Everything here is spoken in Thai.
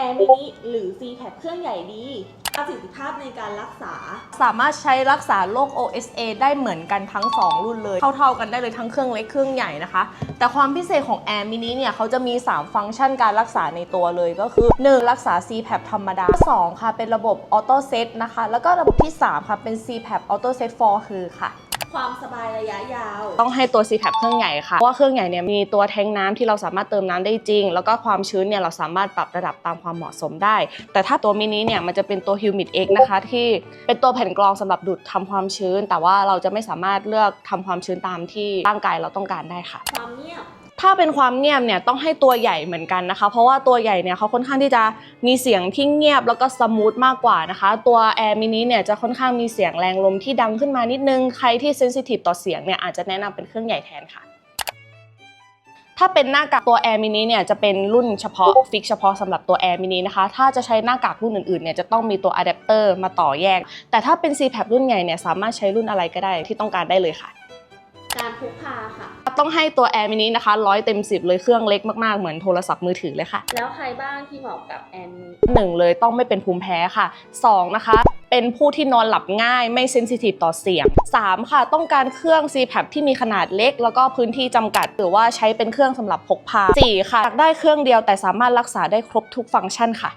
Air Mini หรือ c p a p เครื่องใหญ่ดี ประสิทธิภาพในการรักษา สามารถใช้รักษาโรค OSA ได้เหมือนกันทั้ง 2 รุ่นเลย เท่าๆกันได้เลยทั้งเครื่องเล็กเครื่องใหญ่นะคะ แต่ความพิเศษของ Air Mini เนี่ยเขาจะมี 3 ฟังก์ชันการรักษาในตัวเลยก็คือ 1. รักษา CPAP ธรรมดา 2 ค่ะเป็นระบบ Auto Set นะคะ แล้วก็ระบบที่ 3 ค่ะเป็น CPAP Auto Set for คือค่ะ ความสบายระยะยาว ต้องให้ตัว CPAP เครื่องใหญ่ค่ะเพราะว่าเครื่องใหญ่เนี่ยมีตัวแทงน้ำที่เราสามารถเติมน้ำได้จริง แล้วก็ความชื้นเนี่ยเราสามารถปรับระดับตามความเหมาะสมได้ แต่ถ้าตัวมินิเนี่ยมันจะเป็นตัว Humid X นะคะที่เป็นตัวแผ่นกรองสำหรับดูดทำความชื้น แต่ว่าเราจะไม่สามารถเลือกทำความชื้นตามที่ร่างกายเราต้องการได้ค่ะความเงียบ ถ้าเป็นความเงียบเนี่ยต้องให้ตัวใหญ่เหมือนกันนะคะ เพราะว่าตัวใหญ่เนี่ยเขาค่อนข้างที่จะมีเสียงที่เงียบแล้วก็สมูทมากกว่านะคะ ตัว Air Mini เนี่ยจะค่อนข้างมีเสียงแรงลมที่ดังขึ้นมานิดนึง ใครที่เซนซิทีฟต่อเสียงเนี่ยอาจจะแนะนำเป็นเครื่องใหญ่แทนค่ะถ้าเป็นหน้ากากตัว Air Mini เนี่ยจะเป็นรุ่นเฉพาะฟิกเฉพาะสำหรับตัว Air Mini นะคะ ถ้าจะใช้หน้ากากรุ่นอื่นๆเนี่ยจะต้องมีตัวอะแดปเตอร์มาต่อแยก แต่ถ้าเป็น CPAP รุ่นใหญ่เนี่ยสามารถใช้รุ่นอะไรก็ได้ที่ต้องการได้เลยค่ะ การพกพาค่ะ ต้องให้ตัว Air Mini นะคะร้อยเต็มสิบเลยเครื่องเล็กมากๆ เหมือนโทรศัพท์มือถือเลยค่ะ แล้วใครบ้างที่เหมาะกับ Air Mini หนึ่งเลยต้องไม่เป็นภูมิแพ้ค่ะสองนะคะเป็นผู้ที่นอนหลับง่ายไม่เซนซิทีฟต่อเสียงสามค่ะ ต้องการเครื่อง CPAP ที่มีขนาดเล็ก แล้วก็พื้นที่จำกัด หรือว่าใช้เป็นเครื่องสำหรับพกพาสี่ค่ะอยากได้เครื่องเดียวแต่สามารถรักษาได้ครบทุกฟังก์ชันค่ะ